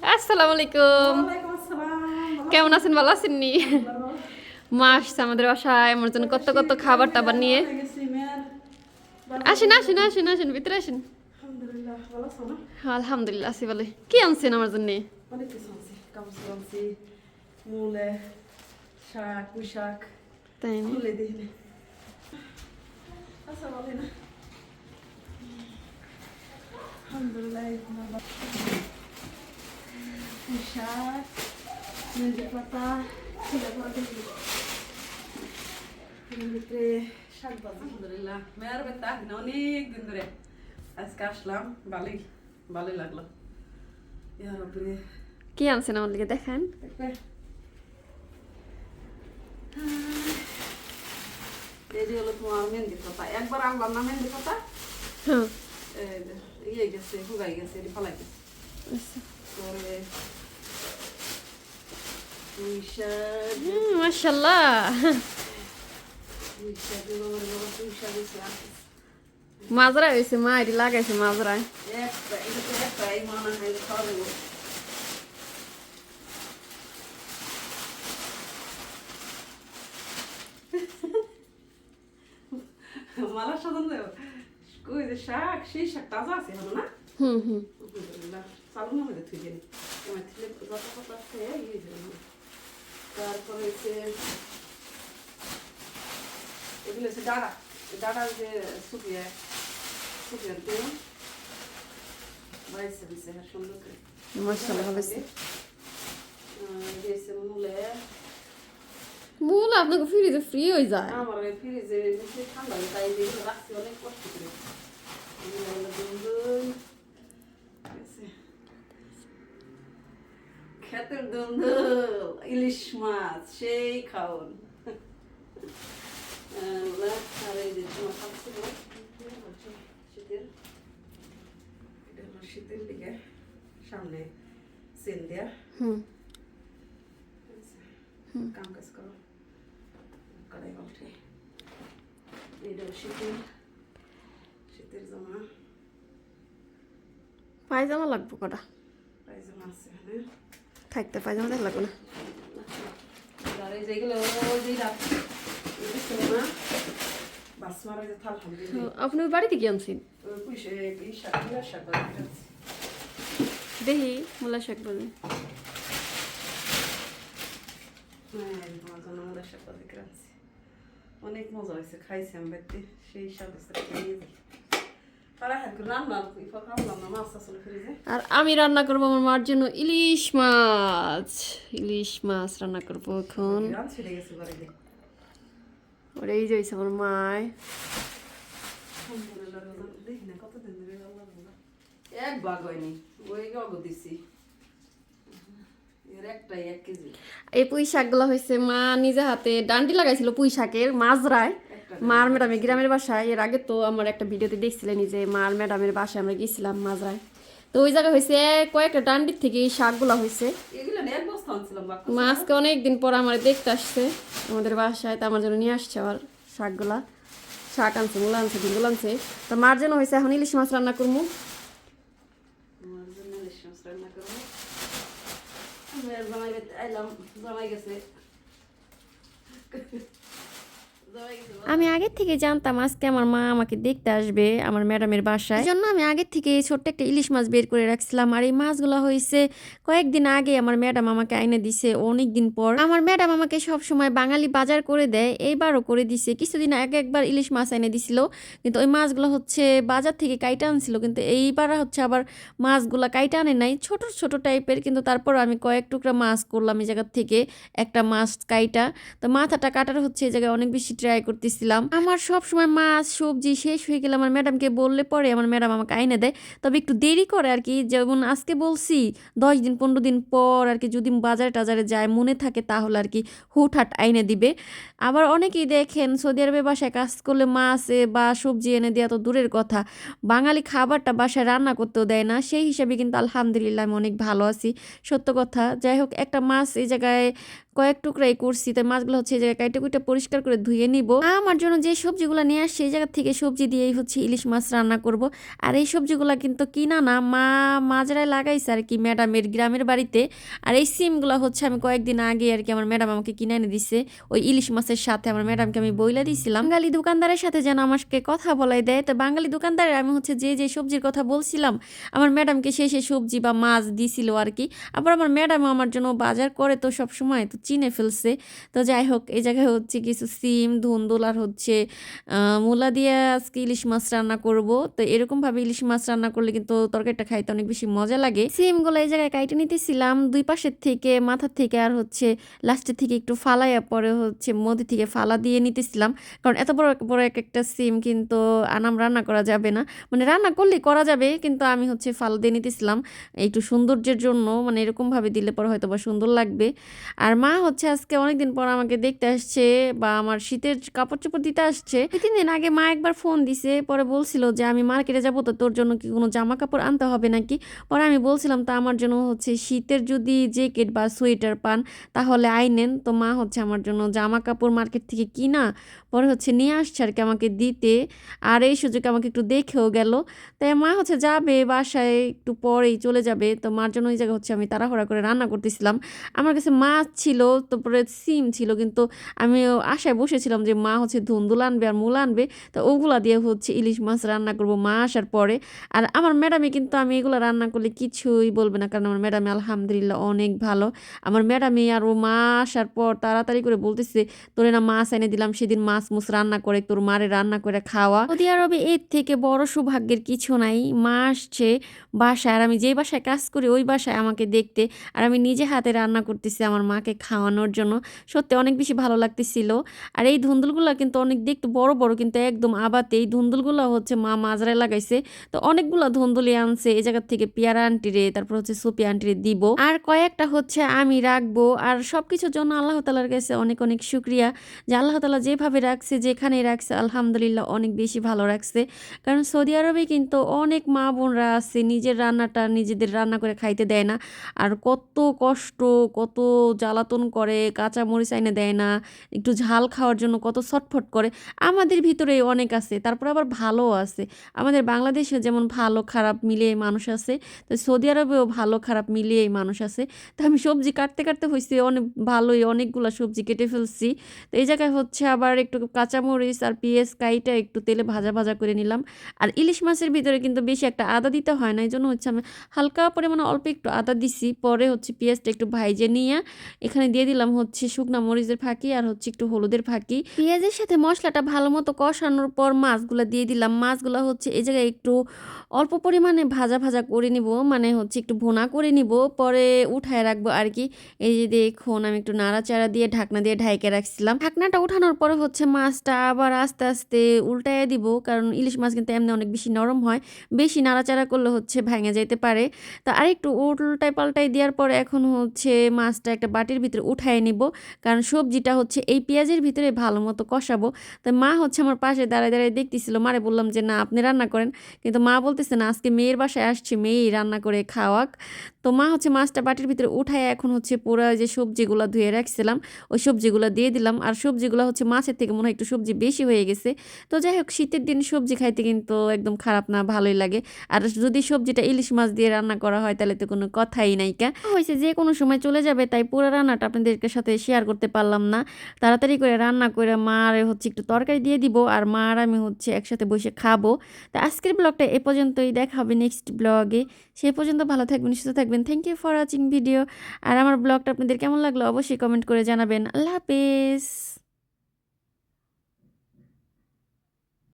আসসালামু। আলাইকুম কেমন আছেন? ভালো আছেন নি মা আসছে আমাদের বাসায় আমার জন্য কত কত খাবার টাবার নিয়ে। আসেন আসেন আসেন আসেন ভিতরে আসেন। আলহামদুলিল্লাহ, আছো বলে কি আনছেন আমার জন্য? তাই। আচ্ছা। আলহামদুলিল্লাহ, শাক, মেহেন্দি পাতা, ছিলে ভিতরে শাক ভাজা, আলহামদুলিল্লাহ। মেয়ের বেতা না অনেক দিন ধরে আজকে আসলাম ভালোই ভালোই লাগল ইয়ার উপরে কি আনছেন লিগে দেখেন? যে হলো তোমার মেহেন্দি পাতা। একবার আনলাম না মেহেন্দি পাতা? হ্যাঁ। ইয়ে গেছে হুগাই গেছে এটি ফলাই গেছে আচ্ছা। পরে পুঁই শাক মাশাল্লাহ মাজরা হয়েছে মা এটি লাগাইছে এই দেবো মালা সাজান দেব। কই যে শাক সেই শাক তাজা আছে হলো না? হুম হুম। চালু না মধ্যে থুই জানি আমার থেকে যত কথা আছে জন্য তারপরে হচ্ছে এগুলো হচ্ছে ডাড়া ডাড়া যে শুকিয়ে শুকিয়ে তেল বাইসে দিছে হ্যাঁ সুন্দর করে। ভালো দিয়েছে মূলে। মূল আপনাকে ফ্রিজে ফ্রি হয়ে যায়। আমার ফ্রিজে ঠান্ডা তাই রাখছি অনেক কষ্ট করে এগুলো হলো দুন্দুল আছে। ক্ষেতের দুন্দুল ইলিশ মাছ সেই খাওন। শীতের। এটা হলো শীতের দিকে সামনে সেল দেয়া। কাম কাজ করো। কড়াই উঠে এটা শীতের শীতের জামা। পায়জামা লাগবো কটা? পায়জামা আছে হ্যাঁ। থাকতে পায়জামা দেখ লাগবে না। আর যেগুলো ওই যে রাত এই ছিল না বাস মারা যে থাল হাম তো আপনি বাড়িতে কি আনছেন? দেখি মূলা শাক বাজে হ্যাঁ অনেক মজা হয়েছে খাইছি আমি সেই শাক খাইয়ে আর আমি রান্না করব আমার মার জন্য ইলিশ মাছ ইলিশ মাছ রান্না করব এখন রান ছেড়ে গেছে বাড়িতে ওর এই যে হয়েছে আমার মায়। এক ভাগ হয়নি ওই অগ দিছি এই পুঁই শাকগুলো হয়েছে মা নিজে হাতে ডান্ডি লাগাইছিল পুঁই শাকের মাজরায় মার ম্যাডামের গ্রামের বাসায় এর আগে তো আমার একটা ভিডিওতে দেখছিলেন যে মার ম্যাডামের বাসায় আমরা গেছিলাম মাজরায় তো ওই জায়গায় হয়েছে কয়েকটা ডান্ডির থেকে এই শাকগুলো হয়েছে। মাছকে অনেকদিন পর আমার দেখতে আসছে আমাদের বাসায় তো আমার জন্য নিয়ে আসছে আবার শাকগুলা। শাক আনছে মূলা আনছে ডিঙ্গুল আনছে। তো মার জন্য হয়েছে এখন ইলিশ মাছ রান্না করব রান্না করব আমি আগের থেকে জানতাম আজকে আমার মা আমাকে দেখতে আসবে আমার ম্যাডামের বাসায়। জন্য আমি আগের থেকে ছোট্ট একটা ইলিশ মাছ বের করে রাখছিলাম। আর এই মাছগুলো হয়েছে কয়েকদিন আগে আমার ম্যাডাম আমাকে আইনে দিছে অনেক দিন পর। আমার ম্যাডাম আমাকে সব সময় বাঙালি বাজার করে দেয়, এইবারও করে দিছে। কিছুদিন আগে একবার ইলিশ মাছ এনে দিছিল, কিন্তু ওই মাছগুলো হচ্ছে বাজার থেকে কাইটা আনছিল, কিন্তু এইবার হচ্ছে আবার মাছগুলা কাইটা আনে নাই। ছোট ছোট টাইপের, কিন্তু তারপর আমি কয়েক টুকরা মাছ করলাম এই জায়গার থেকে, একটা মাছ কাইটা। তো মাথাটা কাটার হচ্ছে এই জায়গায় অনেক বেশি ট্রাই করতেছিলাম। আমার সব সময় মাছ, সবজি শেষ হয়ে গেলে আমার ম্যাডামকে বললে পরে আমার ম্যাডাম আমাকে আইনে দেয়। তবে একটু দেরি করে আর কি, যেমন আজকে বলছি, দশ দিন, পনেরো দিন পর আর কি যদি বাজারে টাজারে যায়, মনে থাকে তাহলে আর কি হুটহাট আইনে দিবে। আবার অনেকেই দেখেন, সৌদি আরবে বাসায় কাজ করলে মাছ বা সবজি এনে দেওয়া তো দূরের কথা। বাঙালি খাবারটা বাসায় রান্না করতেও দেয় না, সেই হিসাবে কিন্তু আলহামদুলিল্লাহ আমি অনেক ভালো আছি। সত্য কথা, যাই হোক, একটা মাছ এই জায়গায় কয়েক টুকরাই করছি তাই মাছগুলো হচ্ছে এই জায়গায় কাইটে কুইটে পরিষ্কার করে ধুয়ে নিব। আমার জন্য যে সবজিগুলো নিয়ে আসছে, এই জায়গা থেকে সবজি দিয়েই হচ্ছে ইলিশ মাছ রান্না করব। আর এই সবজিগুলো কিন্তু কিনা না, মা মাজরায় লাগাইছে আর কি ম্যাডামের গ্রামের বাড়িতে। আর এই সিমগুলো হচ্ছে আমি কয়েকদিন আগে আর কি আমার ম্যাডাম আমাকে কিনে এনে দিছে। ওই ইলিশ মাছের সাথে আমার ম্যাডামকে আমি বইলা দিয়েছিলাম বাঙালি দোকানদারের সাথে যেন আমাকে কথা বলাই দেয়। তো বাঙালি দোকানদারের আমি হচ্ছে যে যে সবজির কথা বলছিলাম, আমার ম্যাডামকে সেই সেই সবজি বা মাছ দিছিল আর কি। আবার আমার ম্যাডাম আমার জন্য বাজার করে তো সব সময় তো চিনে ফেলছে। তো যাই হোক, এই জায়গায় হচ্ছে কিছু সিম ধুন্দুল আর হচ্ছে মূলা দিয়ে আজকে ইলিশ মাছ রান্না করব। তো এরকমভাবে ইলিশ মাছ রান্না করলে কিন্তু তরকারিটা খাইতে অনেক বেশি মজা লাগে। সিমগুলো এই জায়গায় কাইটে নিতেছিলাম। দুই পাশের থেকে, মাথার থেকে আর হচ্ছে লাস্টের থেকে একটু ফালাইয়া পরে হচ্ছে মধ্যে থেকে ফালা দিয়ে নিতেছিলাম। কারণ এত বড় বড় এক একটা সিম কিন্তু আনাম রান্না করা যাবে না। মানে রান্না করলে করা যাবে, কিন্তু আমি হচ্ছে ফাল দিয়ে নিতেছিলাম। একটু সৌন্দর্যের জন্য মানে এরকমভাবে দিলে পরে হয়তো বা সুন্দর লাগবে। আর মা হচ্ছে আজকে অনেকদিন পর আমাকে দেখতে আসছে বা আমার শীতের কাপড় চোপড় দিতে আসছে। দুই, তিন দিন আগে মা একবার ফোন দিছে, পরে বলছিল যে আমি মার্কেটে যাব, তো তোর জন্য কি কোনো জামা কাপড় আনতে হবে নাকি? পরে আমি বলছিলাম, তা আমার জন্য হচ্ছে শীতের যদি জ্যাকেট বা সোয়েটার পান, তাহলে আইনেন। তো মা হচ্ছে আমার জন্য জামা কাপড় মার্কেট থেকে কিনা, পরে হচ্ছে নিয়ে আসছে আর কি আমাকে দিতে। আর এই সুযোগে আমাকে একটু দেখেও গেল। তাই মা হচ্ছে যাবে বাসায় একটু পরেই চলে যাবে। তো মার জন্য ওই জায়গায় হচ্ছে আমি তাড়াহুড়া করে রান্না করতেছিলাম। আমার কাছে মাছ ছিল তারপরে সিম ছিল, কিন্তু আমি আশায় বসেছিলাম যে মা হচ্ছে ধুন্দুল আনবে আর মূল আনবে, তো ওগুলা দিয়ে হচ্ছে ইলিশ মাছ রান্না করব মা আসার পরে। আর আমার ম্যাডামে কিন্তু আমি এগুলো রান্না করলে কিছুই বলবে না, কারণ আমার ম্যাডামে আলহামদুলিল্লাহ অনেক ভালো। আমার ম্যাডামে আর ও মা আসার পর তাড়াতাড়ি করে বলতেছে, তোরে না মাছ এনে দিলাম, সেদিন মাছ মুছ রান্না করে, তোর মারে রান্না করে খাওয়া। সৌদি আরবে এর থেকে বড় সৌভাগ্যের কিছু নাই। মা আসছে বাসায়, আর আমি যেই বাসায় কাজ করি, ওই বাসায় আমাকে দেখতে, আর আমি নিজে হাতে রান্না করতেছি, আমার মাকে খাওয়ানোর জন্য। সত্যি অনেক বেশি ভালো লাগতেছিল। আর এই ধুন্দুলগুলো কিন্তু অনেক দেখতে বড় বড় কিন্তু একদম আবাতে। এই ধুন্দুলগুলো হচ্ছে মা মাজরায় লাগাইছে। তো অনেকগুলো ধুন্দুলি আনছে। এই জায়গা থেকে পেয়ারা আন্টিরে তারপর হচ্ছে সুপি আন্টিরে দিব। আর কয়েকটা হচ্ছে আমি রাখব। আর সব কিছুর জন্য আল্লাহ তালার কাছে অনেক অনেক শুক্রিয়া যে আল্লাহ তালা যেভাবে রাখছে যেখানে রাখছে, আলহামদুলিল্লাহ অনেক বেশি ভালো রাখছে। কারণ সৌদি আরবে কিন্তু অনেক মা বোনরা আছে, নিজের রান্নাটা নিজেদের রান্না করে খাইতে দেয় না। আর কত কষ্ট, কত জ্বালাতন করে কাঁচা মরিচ আইনে দেয় না, একটু ঝাল খাওয়ার জন্য কত ছটফট করে। আমাদের ভিতরে অনেক আছে, তারপর আবার ভালো আছে। আমাদের বাংলাদেশে যেমন ভালো খারাপ মিলিয়ে মানুষ আছে, তো সৌদি আরবেও ভালো খারাপ মিলিয়েই মানুষ আছে। তো আমি সবজি কাটতে কাটতে হয়েছে অনেক ভালোই অনেকগুলো সবজি কেটে ফেলছি। তো এই জায়গায় হচ্ছে আবার একটু কাঁচামরিচ আর পেঁয়াজ কাইটা একটু তেলে ভাজা ভাজা করে নিলাম। আর ইলিশ মাছের ভিতরে কিন্তু বেশি একটা আদা দিতে হয় না এই জন্য হচ্ছে আমি হালকা পরিমাণে অল্প একটু আদা দিছি। পরে হচ্ছে পেঁয়াজটা একটু ভাইজে নিয়ে এখানে দিয়ে দিলাম হচ্ছে শুকনা মরিচের ফাঁকি আর হচ্ছে একটু হলুদের ফাঁকি। পেঁয়াজের সাথে মশলাটা ভালো মতো কষানোর পর মাছগুলো দিয়ে দিলাম। মাছগুলো হচ্ছে এই জায়গায় একটু অল্প পরিমাণে ভাজা ভাজা করে নিব মানে হচ্ছে একটু ভোনা করে নিব, পরে উঠায় রাখব আর কি। এই যে দেখুন, আমি একটু নাড়াচাড়া দিয়ে ঢাকনা দিয়ে ঢাইকে রাখছিলাম। ঢাকনাটা উঠানোর পরে হচ্ছে মাছটা আবার আস্তে আস্তে উল্টায় দিব, কারণ ইলিশ মাছ কিন্তু এমনি অনেক বেশি নরম হয়। বেশি নাড়াচাড়া করলে হচ্ছে ভেঙে যেতে পারে। তো আরেকটু উল্টায় পাল্টায় দেওয়ার পরে এখন হচ্ছে মাছটা একটা বাটির ভিতরে উঠায় নিব। কারণ সবজিটা হচ্ছে এই পেঁয়াজের ভিতরে ভালো মতো কষাবো। তো মা হচ্ছে আমার পাশে দাঁড়ায় দাঁড়ায় দেখতেছিল। মারে বললাম যে, না, আপনি রান্না করেন। কিন্তু মা বলতেছে, না, আজকে মেয়ের বাসায় আসছি, মেয়েই রান্না করে খাওয়াক। তো মা হচ্ছে মাছটা বাটির ভিতরে উঠায় এখন হচ্ছে পুরো যে সবজিগুলো ধুয়ে রাখছিলাম, ওই সবজিগুলো দিয়ে দিলাম। আর সবজিগুলো হচ্ছে মাছের থেকে মনে হয় একটু সবজি বেশি হয়ে গেছে। তো যাই হোক, শীতের দিন সবজি খাইতে কিন্তু একদম খারাপ না, ভালোই লাগে। আর যদি সবজিটা ইলিশ মাছ দিয়ে রান্না করা হয়, তাহলে তো কোনো কথাই নাই কা। হয়েছে যে কোনো সময় চলে যাবে, তাই পুরো রান্নাটা আপনাদেরকে সাথে শেয়ার করতে পারলাম না। তাড়াতাড়ি করে রান্না করে মার হচ্ছে একটু তরকারি দিয়ে দিব আর মা আর আমি হচ্ছে একসাথে বসে খাব। তা আজকের ব্লগটা এ পর্যন্তই, দেখা হবে নেক্সট ব্লগে। সে পর্যন্ত ভালো থাকবেন, সুস্থ থাকবেন। Thank you for watching video আর আমার ব্লগটা আপনাদের কেমন লাগল অবশ্যই কমেন্ট করে জানাবেন। আল্লাহ হাফেজ।